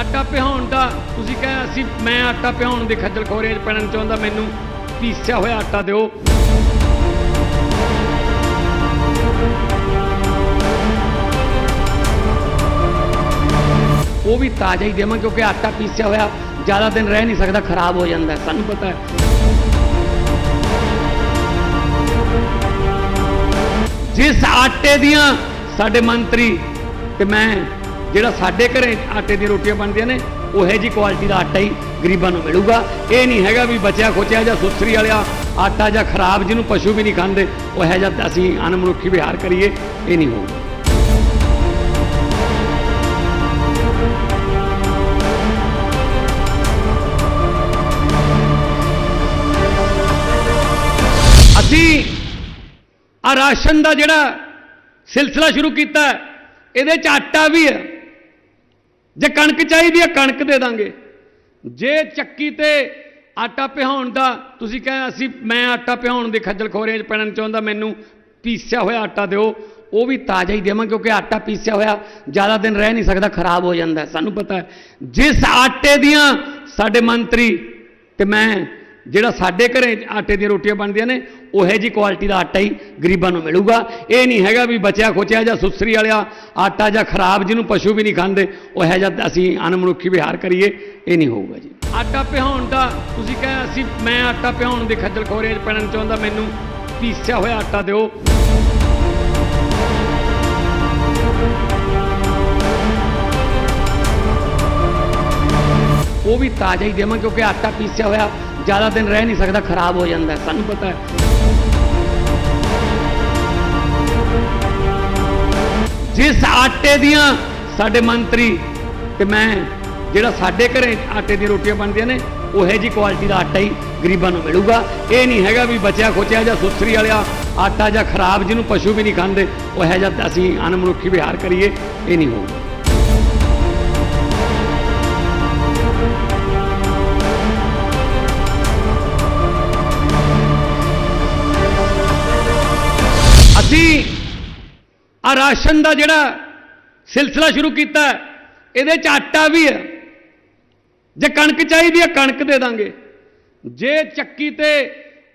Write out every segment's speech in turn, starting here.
ਆਟਾ ਪਿਹਾਉਣ ਦਾ, ਤੁਸੀਂ ਕਹੇ ਅਸੀਂ ਮੈਂ ਆਟਾ ਪਿਹਾਉਣ ਦੀ ਖੱਜਲ ਖੋਰੇ 'ਚ ਪੈਣਾ ਚਾਹੁੰਦਾ, ਮੈਨੂੰ ਪੀਸਿਆ ਹੋਇਆ ਆਟਾ ਦਿਓ। ਉਹ ਵੀ ਤਾਜ਼ਾ ਹੀ ਦੇਵਾਂ ਕਿਉਂਕਿ ਆਟਾ ਪੀਸਿਆ ਹੋਇਆ, ਜ਼ਿਆਦਾ ਦਿਨ ਰਹਿ ਨਹੀਂ ਸਕਦਾ, ਖਰਾਬ ਹੋ ਜਾਂਦਾ, ਸਾਨੂੰ ਪਤਾ ਹੈ। ਜਿਸ ਆਟੇ ਦੀਆਂ ਸਾਡੇ ਮੰਤਰੀ ਤੇ ਮੈਂ ਜਿਹੜਾ ਸਾਡੇ ਘਰੇ ਆਟੇ ਦੀਆਂ ਰੋਟੀਆਂ ਬਣਦੀਆਂ ਨੇ, ਉਹ ਹੈ ਜੀ ਕੁਆਲਿਟੀ ਦਾ ਆਟਾ ਹੀ ਗਰੀਬਾਂ ਨੂੰ ਮਿਲੂਗਾ। ਇਹ ਨਹੀਂ ਹੈਗਾ ਵੀ ਬਚਿਆ ਖੋਚਿਆ ਜਾਂ ਸੁਸਰੀ ਵਾਲਿਆ ਆਟਾ ਜਾਂ ਖਰਾਬ ਜਿਹਨੂੰ ਪਸ਼ੂ ਵੀ ਨਹੀਂ ਖਾਂਦੇ, ਉਹ ਹੈ ਜਾਂ ਅਸੀਂ ਅਨਮਨੁੱਖੀ ਵਿਹਾਰ ਕਰੀਏ, ਇਹ ਨਹੀਂ ਹੋਊਗਾ। ਅਸੀਂ ਆ ਰਾਸ਼ਨ ਦਾ ਜਿਹੜਾ ਸਿਲਸਿਲਾ ਸ਼ੁਰੂ ਕੀਤਾ, ਇਹਦੇ ਚ ਆਟਾ ਵੀ ਹੈ। ਜੇ ਕਣਕ ਚਾਹੀਦੀ ਹੈ, ਕਣਕ ਦੇ ਦਾਂਗੇ। ਜੇ ਚੱਕੀ ਤੇ ਆਟਾ ਪਿਹਾਉਣ ਦਾ, ਤੁਸੀਂ ਕਹੇ ਅਸੀਂ, ਮੈਂ ਆਟਾ ਪਿਹਾਉਣ ਦੇ ਖੱਜਲ ਖੋਰੀਆਂ 'ਚ ਪੈਣਾ ਨਹੀਂ ਚਾਹੁੰਦਾ, ਮੈਨੂੰ ਪੀਸਿਆ ਹੋਇਆ ਆਟਾ ਦਿਓ, ਉਹ ਵੀ ਤਾਜ਼ਾ ਹੀ ਦੇਵਾਂ ਕਿਉਂਕਿ ਆਟਾ ਪੀਸਿਆ ਹੋਇਆ, ਜ਼ਿਆਦਾ ਦਿਨ ਰਹਿ ਨਹੀਂ ਸਕਦਾ, ਖਰਾਬ ਹੋ ਜਾਂਦਾ ਸਾਨੂੰ ਪਤਾ ਹੈ। ਜਿਸ ਆਟੇ ਦੀਆਂ ਸਾਡੇ ਮੰਤਰੀ ਤੇ ਮੈਂ ਜਿਹੜਾ ਸਾਡੇ ਘਰੇ ਆਟੇ ਦੀਆਂ ਰੋਟੀਆਂ ਬਣਦੀਆਂ ਨੇ, ਉਹ ਹੈ ਜੀ ਕੁਆਲਿਟੀ ਦਾ ਆਟਾ ਹੀ ਗਰੀਬਾਂ ਨੂੰ ਮਿਲੂਗਾ। ਇਹ ਨਹੀਂ ਹੈਗਾ ਵੀ ਬਚਿਆ ਖੋਚਿਆ ਜਾਂ ਸੁਸਰੀ ਵਾਲਿਆ ਆਟਾ ਜਾਂ ਖਰਾਬ ਜਿਹਨੂੰ ਪਸ਼ੂ ਵੀ ਨਹੀਂ ਖਾਂਦੇ, ਉਹ ਹੈ ਜਾਂ ਅਸੀਂ ਅਨਮਨੁੱਖੀ ਵਿਹਾਰ ਕਰੀਏ, ਇਹ ਨਹੀਂ ਹੋਊਗਾ ਜੀ। ਆਟਾ ਪਿਹਾਉਣ ਦਾ, ਤੁਸੀਂ ਕਹੇ ਅਸੀਂ ਮੈਂ ਆਟਾ ਪਿਹਾਉਣ ਦੀ ਖੱਜਲ ਖੋਰੇ 'ਚ ਪੈਣਾ ਨਹੀਂ ਚਾਹੁੰਦਾ, ਮੈਨੂੰ ਪੀਸਿਆ ਹੋਇਆ ਆਟਾ ਦਿਓ। ਉਹ ਵੀ ਤਾਜ਼ਾ ਹੀ ਦੇਵਾਂ ਕਿਉਂਕਿ ਆਟਾ ਪੀਸਿਆ ਹੋਇਆ ਜ਼ਿਆਦਾ ਦਿਨ ਰਹਿ ਨਹੀਂ ਸਕਦਾ, ਖਰਾਬ ਹੋ ਜਾਂਦਾ ਸਾਨੂੰ ਪਤਾ ਹੈ। ਜਿਸ ਆਟੇ ਦੀਆਂ ਸਾਡੇ ਮੰਤਰੀ ਤੇ ਮੈਂ, ਜਿਹੜਾ ਸਾਡੇ ਘਰੇ ਆਟੇ ਦੀਆਂ ਰੋਟੀਆਂ ਬਣਦੀਆਂ ਨੇ, ਉਹ ਹੈ ਜੀ ਕੁਆਲਿਟੀ ਦਾ ਆਟਾ ਹੀ ਗਰੀਬਾਂ ਨੂੰ ਮਿਲੂਗਾ। ਇਹ ਨਹੀਂ ਹੈਗਾ ਵੀ ਬਚਿਆ ਖੋਚਿਆ ਜਾਂ ਸੁਸਰੀ ਵਾਲਿਆ ਆਟਾ ਜਾਂ ਖਰਾਬ ਜਿਹਨੂੰ ਪਸ਼ੂ ਵੀ ਨਹੀਂ ਖਾਂਦੇ, ਉਹ ਹੈ ਜਾਂ ਅਸੀਂ ਅਨਮਨੁੱਖੀ ਵਿਹਾਰ ਕਰੀਏ, ਇਹ ਨਹੀਂ ਹੋਊਗਾ। ਅਸੀਂ ਆ ਰਾਸ਼ਨ ਦਾ ਜਿਹੜਾ ਸਿਲਸਿਲਾ ਸ਼ੁਰੂ ਕੀਤਾ ਇਹਦੇ ਚ ਆਟਾ ਵੀ ਹੈ। ਜੇ ਕਣਕ ਚਾਹੀਦੀ ਹੈ, ਕਣਕ ਦੇ ਦਾਂਗੇ। ਜੇ ਚੱਕੀ ਤੇ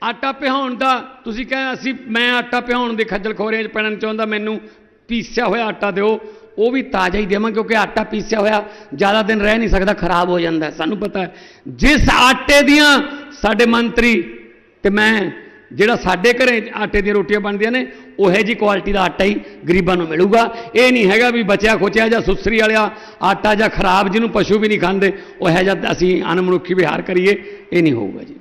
ਆਟਾ ਪਿਹਾਉਣ ਦਾ, ਤੁਸੀਂ ਕਹੇ ਅਸੀਂ, ਮੈਂ ਆਟਾ ਪਿਹਾਉਣ ਦੇ ਖੱਜਲ ਖੋਰੀਆਂ 'ਚ ਪੈਣਾ ਨਹੀਂ ਚਾਹੁੰਦਾ, ਮੈਨੂੰ ਪੀਸਿਆ ਹੋਇਆ ਆਟਾ ਦਿਓ। ਉਹ ਵੀ ਤਾਜ਼ਾ ਹੀ ਦੇਵਾਂ ਕਿਉਂਕਿ ਆਟਾ ਪੀਸਿਆ ਹੋਇਆ, ਜ਼ਿਆਦਾ ਦਿਨ ਰਹਿ ਨਹੀਂ ਸਕਦਾ, ਖਰਾਬ ਹੋ ਜਾਂਦਾ ਸਾਨੂੰ ਪਤਾ ਹੈ, ਜਿਸ ਆਟੇ ਦੀਆਂ ਸਾਡੇ ਮੰਤਰੀ ਤੇ ਮੈਂ ਜਿਹੜਾ ਸਾਡੇ ਘਰੇ ਆਟੇ ਦੀਆਂ ਰੋਟੀਆਂ ਬਣਦੀਆਂ ਨੇ, ਉਹ ਹੈ ਜੀ ਕੁਆਲਿਟੀ ਦਾ ਆਟਾ ਹੀ ਗਰੀਬਾਂ ਨੂੰ ਮਿਲੂਗਾ। ਇਹ ਨਹੀਂ ਹੈਗਾ ਵੀ ਬਚਿਆ ਖੋਚਿਆ ਜਾਂ ਸੁਸਰੀ ਵਾਲਿਆ ਆਟਾ ਜਾਂ ਖਰਾਬ ਜਿਹਨੂੰ ਪਸ਼ੂ ਵੀ ਨਹੀਂ ਖਾਂਦੇ, ਉਹ ਹੈ ਜਾਂ ਅਸੀਂ ਅਨਮਨੁੱਖੀ ਵਿਹਾਰ ਕਰੀਏ, ਇਹ ਨਹੀਂ ਹੋਊਗਾ ਜੀ।